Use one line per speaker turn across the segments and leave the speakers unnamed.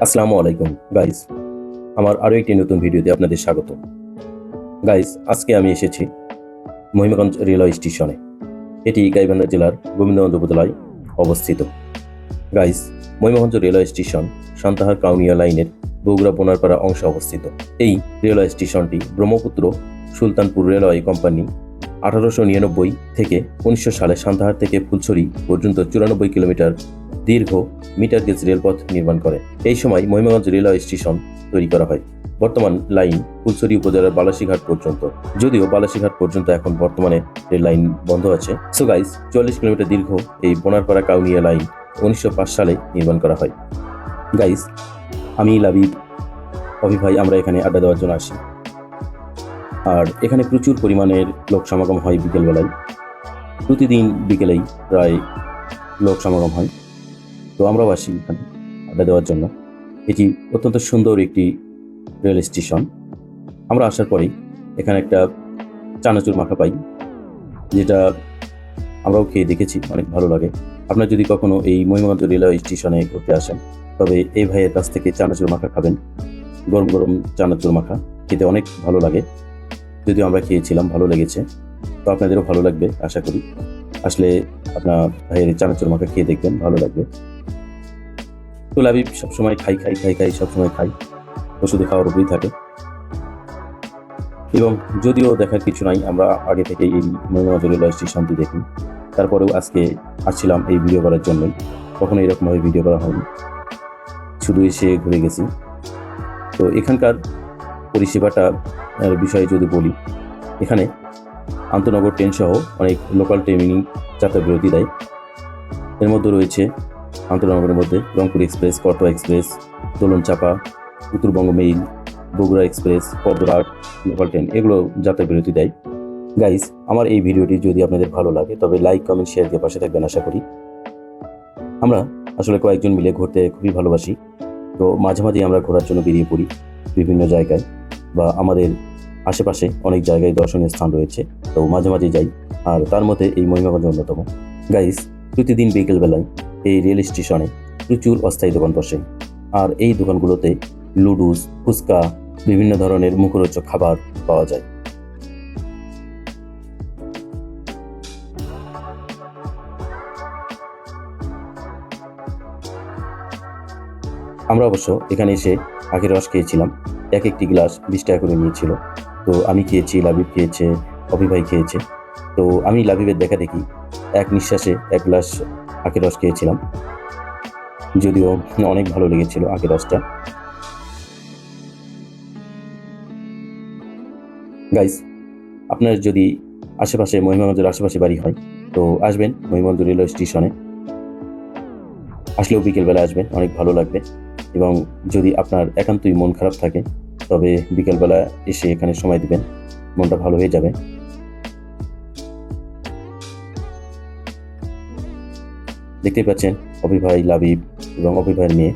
আসসালামু আলাইকুম গাইস আমার আরও একটি নতুন ভিডিওতে আপনাদের স্বাগত। গাইস আজকে আমি এসেছি মহিমাগঞ্জ রেলওয়ে স্টেশনে। এটি গাইবান্ধা জেলার গোবিন্দগঞ্জ উপজেলায় অবস্থিত। Guys Mahimaganj railway station Santahar Kaunia লাইনের বগুড়া বোনারপাড়া অংশে অবস্থিত। এই রেলওয়ে স্টেশনটি ব্রহ্মপুত্র সুলতানপুর রেলওয়ে কোম্পানি আঠারোশো নিরানব্বই থেকে উনিশশো সালে সান্তাহার থেকে ফুলছড়ি পর্যন্ত চুরানব্বই কিলোমিটার দীর্ঘ মিটার গেজ রেলপথ নির্মাণ করে। এই সময় মহিমাগঞ্জ রেলওয়ে স্টেশন তৈরি করা হয়। বর্তমান লাইন ফুলছড়ি উপজেলার বালাসীঘাট পর্যন্ত। যদিও বালাসীঘাট পর্যন্ত এখন বর্তমানে রেল লাইন বন্ধ আছে। সো গাইস চল্লিশ কিলোমিটার দীর্ঘ এই বোনারপাড়া কাউনিয়া লাইন উনিশশো পাঁচ সালে নির্মাণ করা হয়। গাইস আমি লাবিব। অভি ভাই, আমরা এখানে আড্ডা দেওয়ার জন্য আসি। আর এখানে প্রচুর পরিমাণের লোক সমাগম হয় বিকেলবেলায়। প্রতিদিন বিকেলেই প্রায় লোক সমাগম হয়। তো আমরাও আসি এখানে আড্ডা দেওয়ার জন্য। এটি অত্যন্ত সুন্দর একটি রেল স্টেশন। আমরা আসার পরেই এখানে একটা চানাচুর মাখা পাই, যেটা আমরাও খেয়ে দেখেছি, অনেক ভালো লাগে। আপনার যদি কখনো এই মহিমগঞ্জ রেলওয়ে স্টেশনে ঘুরতে আসেন, তবে এই ভাইয়ের কাছ থেকে চানাচুর মাখা খাবেন। গরম গরম চানাচুর মাখা খেতে অনেক ভালো লাগে। যদিও আমরা খেয়েছিলাম, ভালো লেগেছে। তো আপনাদেরও ভালো লাগবে, আশা করি। আসলে আপনার ভাইয়ের চানাচুর মাখা খেয়ে দেখবেন, ভালো লাগবে। তো লাবিব সবসময় খাই খাই খাই খাই, সবসময় খাই। ও শুধু খাওয়ার উপরেই থাকে। এবং যদিও দেখার কিছু নাই, আমরা আগে থেকে এই রেলওয়ে স্টেশনটি দেখি। তারপরেও আজকে আসছিলাম এই ভিডিও করার জন্যই। কখনো এরকমভাবে ভিডিও করা হয়নি। শুধু এসে ঘুরে গেছি। তো এখানকার পরিষেবাটা, এর বিষয়ে যদি বলি, এখানে আন্তনগর ট্রেন সহ অনেক লোকাল ট্রেনিং যাত্রা বিরতি দেয়। এর মধ্যে রয়েছে আন্তনগরের মধ্যে, Rangpur express Katka express Dolonchapa Uttarbanga mail, Bogura express পদ্মরাট local train, এগুলো যাত্রা বিরতি দেয়। গাইস আমার এই ভিডিওটি যদি আপনাদের ভালো লাগে, তবে লাইক কমেন্ট শেয়ার দিয়ে পাশে থাকবেন আশা করি। আমরা আসলে কয়েকজন মিলে ঘুরতে খুবই ভালোবাসি। তো মাঝে মাঝে আমরা ঘোরার জন্য বেরিয়ে পড়ি বিভিন্ন জায়গায় বা আমাদের আশেপাশে অনেক জায়গায় দর্শনীয় স্থান রয়েছে। তো মাঝে মাঝে যাই, আর তার মধ্যে এই মহিমাগঞ্জ অন্যতম। গাইস প্রতিদিন বিকেলবেলায় এই রেল স্টেশনে প্রচুর অস্থায়ী দোকান বসে। আর এই দোকানগুলোতে লুডুস ফুচকা, বিভিন্ন ধরনের মুখরোচক খাবার পাওয়া যায়। আমরা অবশ্য এখানে এসে আখের রস খেয়েছিলাম। এক একটি গ্লাস বিশ টাকা করে নিয়েছিল। তো আমি খেয়েছি, লাবিব খেয়েছে, অভিভাই খেয়েছে। তো আমি লাবিবের দেখা দেখি এক নিঃশ্বাসে এক গ্লাস আখের রস খেয়েছিলাম। যদিও অনেক ভালো লেগেছিল আখের রসটা। গাইস আপনার যদি আশেপাশে মহিমাগঞ্জের আশেপাশে বাড়ি হয়, তো আসবেন মহিমাগঞ্জ রেলওয়ে স্টেশনে। আসলেও বিকেলবেলা আসবেন, অনেক ভালো লাগবে। এবং যদি আপনার একান্তই মন খারাপ থাকে, তবে বিকেলবেলা এসে এখানে সময় দিবেন, মনটা ভালো হয়ে যাবে। দেখতেই পাচ্ছেন অভিভাই লাবিব এবং অভিভাইয়ের মেয়ে।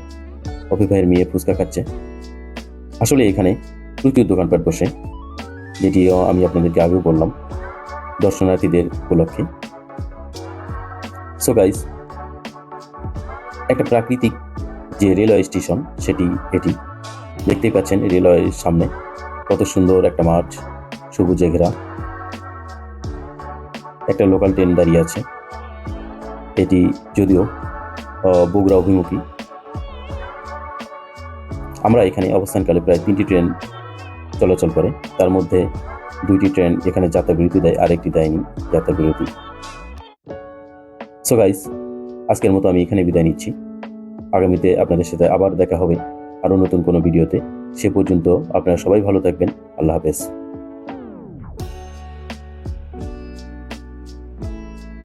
অভিভাইয়ের মেয়ে ফুচকা খাচ্ছে। আসলে এখানে প্রচুর দোকানপাট বসে, যেটিও আমি আপনাদেরকে আগেও বললাম দর্শনার্থীদের উপলক্ষে। সো গাইস একটা প্রাকৃতিক যে রেলওয়ে স্টেশন, সেটি এটি। দেখতেই পাচ্ছেন রেলওয়ের সামনে কত সুন্দর একটা মাঠ, সবুজে ঘেরা। একটা লোকাল ট্রেন দাঁড়িয়ে আছে। এটি যদিও বগুড়া অভিমুখী। আমরা এখানে অবস্থানকালে প্রায় তিনটি ট্রেন চলাচল করে। তার মধ্যে দুইটি ট্রেন এখানে যাত্রা বিরতি দেয়, আরেকটি দেয়নি যাত্রা বিরতি। সো গাইস আজকের মতো আমি এখানে বিদায় নিচ্ছি। আগামীতে আপনাদের সাথে আবার দেখা হবে আরও নতুন কোনো ভিডিওতে। সে পর্যন্ত আপনারা সবাই ভালো থাকবেন। আল্লাহ হাফেজ।